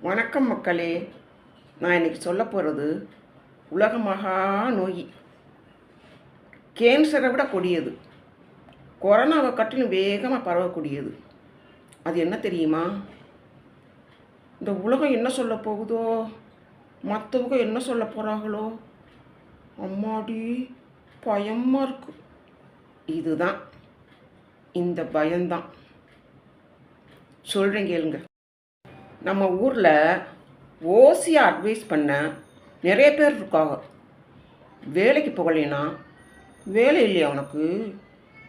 வணக்கம் மக்களே. நான் இன்னைக்கு சொல்ல போகிறது உலக மகா நோய். கேன்சரை விட கொடியது. கொரோனாவை கட்டிலும் வேகமாக பரவக்கூடியது. அது என்ன தெரியுமா? இந்த உலகம் என்ன சொல்ல போகுதோ? மற்றவங்க என்ன சொல்ல போகிறாங்களோ அம்மாடி பயமாக இருக்கு. இதுதான். இந்த பயம்தான். சொல்கிறேன் கேளுங்க. நம்ம ஊரில் ஓசியாக அட்வைஸ் பண்ண நிறைய பேர் இருக்காங்க. வேலைக்கு போகலைன்னா வேலை இல்லையா உனக்கு?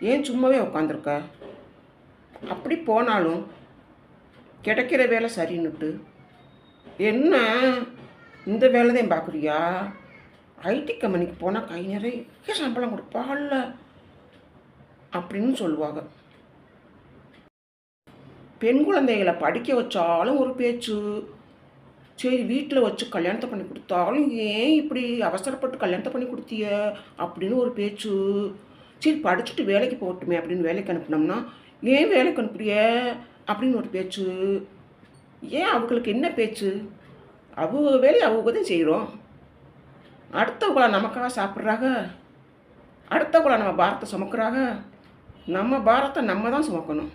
ஏன் சும்மாவே உட்காந்துருக்க அப்படி போனாலும் கிடைக்கிற வேலை சரின்னுட்டு என்ன? இந்த வேலை தான் பார்க்குறியா ஐடி கம்பெனிக்கு போனால் கை நிறைய சம்பளம் கொடுப்பாள்ல? அப்படின்னு சொல்லுவாங்க. பெண் குழந்தைகளை படிக்க வச்சாலும் ஒரு பேச்சு. சரி வீட்டில் வச்சு கல்யாணத்தை பண்ணி கொடுத்தாலும் ஏன் இப்படி அவசரப்பட்டு கல்யாணத்தை பண்ணி கொடுத்திய அப்படின்னு ஒரு பேச்சு. சரி படிச்சுட்டு வேலைக்கு போகட்டுமே அப்படின்னு வேலைக்கு அனுப்புனோம்னா ஏன் வேலைக்கு அனுப்புறிய? அப்படின்னு ஒரு பேச்சு. ஏன் அவங்களுக்கு என்ன பேச்சு? அவங்க வேலையை அவங்க தான் செய்கிறோம் அடுத்தவங்கள நமக்காக சாப்பிட்றாங்க அடுத்தவங்கள நம்ம பாரத்தை சுமக்கிறாங்க நம்ம பாரத்தை நம்ம தான் சுமக்கணும்.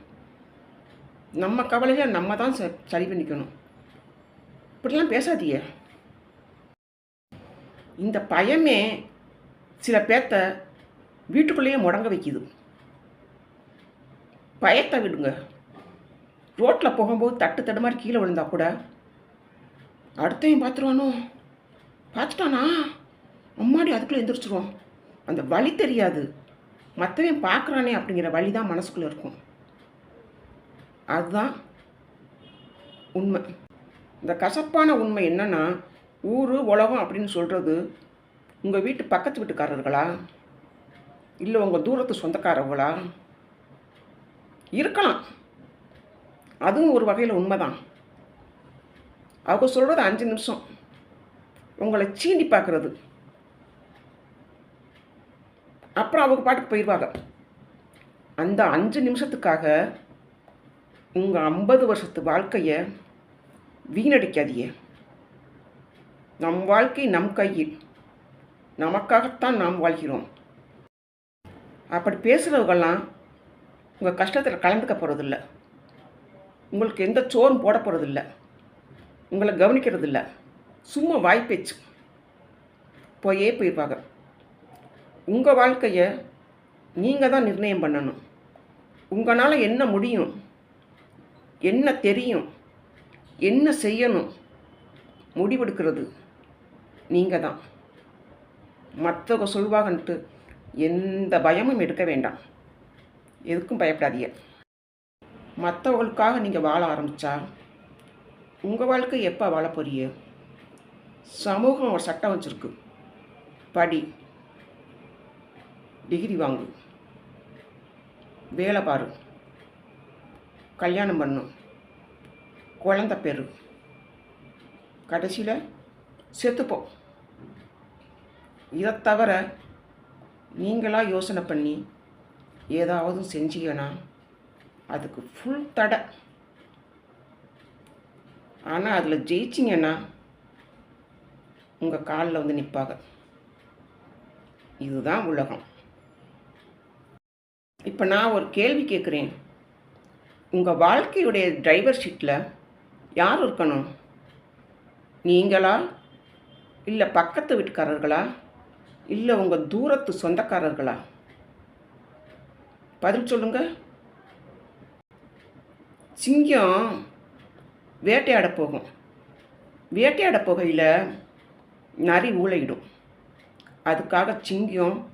நம்ம கவலையை நம்ம தான் ச சரி பண்ணிக்கணும். இப்படிலாம் பேசாதீங்க. இந்த பயமே சில பேர்த்த வீட்டுக்குள்ளேயே முடங்க வைக்கிது. பயத்தை விடுங்க. ரோட்டில் போகும்போது தட்டு தடு மாதிரி கீழே விழுந்தா கூட அடுத்தையும் பார்த்துருவானோ பார்த்துட்டானா அம்மாடி அதுக்குள்ளே எந்திரிச்சிருவோம் அந்த வழி தெரியாது. மற்றவன் பார்க்குறானே அப்படிங்கிற வழி தான் மனசுக்குள்ளே இருக்கும். அதுதான் உண்மை. இந்த கசப்பான உண்மை என்னென்னா ஊர் உலகம் அப்படின்னு சொல்கிறது உங்கள் வீட்டு பக்கத்து வீட்டுக்காரர்களா? இல்லை உங்கள் தூரத்து சொந்தக்காரர்களா? இருக்கலாம். அதுவும் ஒரு வகையில் உண்மைதான். அவங்க சொல்கிறது அஞ்சு நிமிஷம். உங்களை சீண்டி பார்க்குறது. அப்புறம் அவங்க பாட்டுக்கு போயிடுவாங்க அந்த அஞ்சு நிமிஷத்துக்காக உங்கள் ஐம்பது வருஷத்து வாழ்க்கையை வீணடிக்காதீங்க. நம் வாழ்க்கை நம் கையில். நமக்காகத்தான் நாம் வாழ்கிறோம். அப்படி பேசுகிறவங்கெல்லாம் உங்கள் கஷ்டத்தில் கலந்துக்க போகிறதில்ல உங்களுக்கு எந்த சோறும் போட போகிறதில்ல உங்களை கவனிக்கிறதில்ல. சும்மா வாய்ப்பேச்சு போயே போயிருப்பாங்க. உங்கள் வாழ்க்கையை நீங்கள் தான் நிர்ணயம் பண்ணணும். உங்களால் என்ன முடியும்? என்ன தெரியும்? என்ன செய்யணும்? முடிவெடுக்கிறது நீங்கள் தான் மற்றவங்க சொல்வாங்கன்ட்டு எந்த பயமும் எடுக்க வேண்டாம். எதுக்கும் பயப்படாதீங்க. மற்றவங்களுக்காக நீங்கள் வாழ ஆரம்பித்தா உங்கள் வாழ்க்கை எப்போ வாழ போறிய சமூகம் ஒரு சட்டம் வச்சுருக்கு. படி டிகிரி வாங்கு. வேலை பாரு. கல்யாணம் பண்ணும். குழந்த பெரு. கடைசியில் செத்துப்போம் இதை தவிர நீங்களாக யோசனை பண்ணி ஏதாவது செஞ்சீங்கன்னா அதுக்கு ஃபுல் தடை. ஆனால் அதில் ஜெயிச்சிங்கன்னா உங்கள் காலில் வந்து நிற்பாங்க இதுதான் உலகம். இப்போ நான் ஒரு கேள்வி கேட்குறேன் உங்கள் வாழ்க்கையுடைய டிரைவர் சீட்டில் யார் இருக்கணும்? நீங்களா? இல்லை பக்கத்து வீட்டுக்காரர்களா? இல்லை உங்கள் தூரத்து சொந்தக்காரர்களா? பதில் சொல்லுங்க. சிங்கம் வேட்டையாட போகும். வேட்டையாட போகையில் நரி ஊழையிடும் அதுக்காக சிங்கம்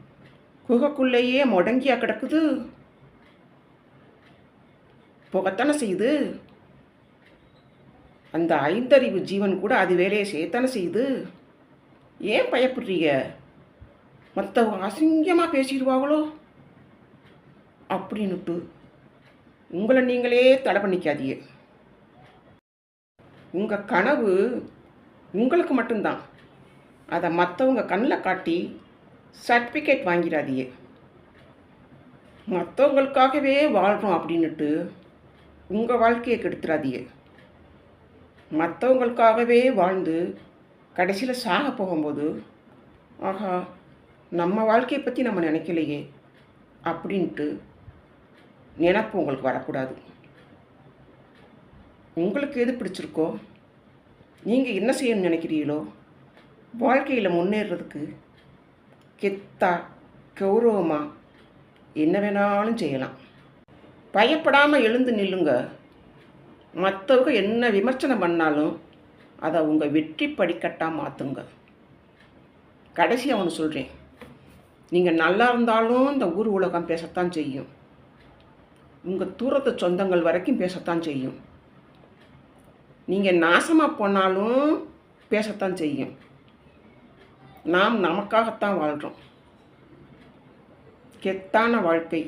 குகைக்குள்ளேயே முடங்கியா கிடக்குது. போகத்தானே செய்யுது? அந்த ஐந்தறிவு ஜீவன் கூட அது வேலையை செய்யத்தானே செய்யுது? ஏன் பயப்படுறீங்க? மற்றவங்க அசிங்கமாக பேசிடுவாங்களோ? அப்படின்னுட்டு உங்களை நீங்களே தடை பண்ணிக்காதீங்க. உங்கள் கனவு உங்களுக்கு மட்டும்தான். அதை மற்றவங்க கண்ணில் காட்டி சர்டிஃபிகேட் வாங்கிடாதீங்க. மற்றவங்களுக்காகவே வாழ்கிறோம் அப்படின்னுட்டு உங்கள் வாழ்க்கையை கெடுத்துறாதீங்க. மற்றவங்களுக்காகவே வாழ்ந்து கடைசியில் சாக போகும்போது ஆஹா நம்ம வாழ்க்கையை பற்றி நம்ம நினைக்கலையே அப்படின்ட்டு நினப்பு உங்களுக்கு வரக்கூடாது. உங்களுக்கு எது பிடிச்சிருக்கோ நீங்கள் என்ன செய்யணும்னு நினைக்கிறீங்களோ வாழ்க்கையில் முன்னேறதுக்கு கெத்தா கௌரவமாக என்ன வேணாலும் செய்யலாம். பயப்படாமல் எழுந்து நில்லுங்க. மற்றவங்க என்ன விமர்சனம் பண்ணாலும் அதை உங்கள் வெற்றி படிக்கட்டாக மாற்றுங்க கடைசி அவனு சொல்கிறேன் நீங்கள் நல்லா இருந்தாலும் இந்த ஊர் உலகம் பேசத்தான் செய்யும். உங்கள் தூரத்து சொந்தங்கள் வரைக்கும் பேசத்தான் செய்யும். நீங்கள் நாசமாக போனாலும் பேசத்தான் செய்யும். நாம் நமக்காகத்தான் வாழ்கிறோம் கெத்தான வாழ்க்கை.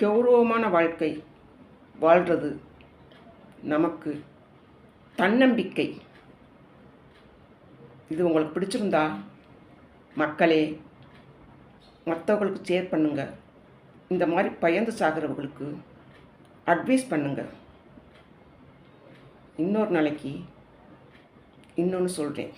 கௌரவமான வாழ்க்கை வாழ்கிறது நமக்கு தன்னம்பிக்கை. இது உங்களுக்கு பிடிச்சிருந்தா மக்களே மற்றவங்களுக்கு ஷேர் பண்ணுங்க. இந்த மாதிரி பயந்து சாகிறவங்களுக்கு அட்வைஸ் பண்ணுங்க. இன்னொரு நாளைக்கு இன்னொன்று சொல்கிறேன்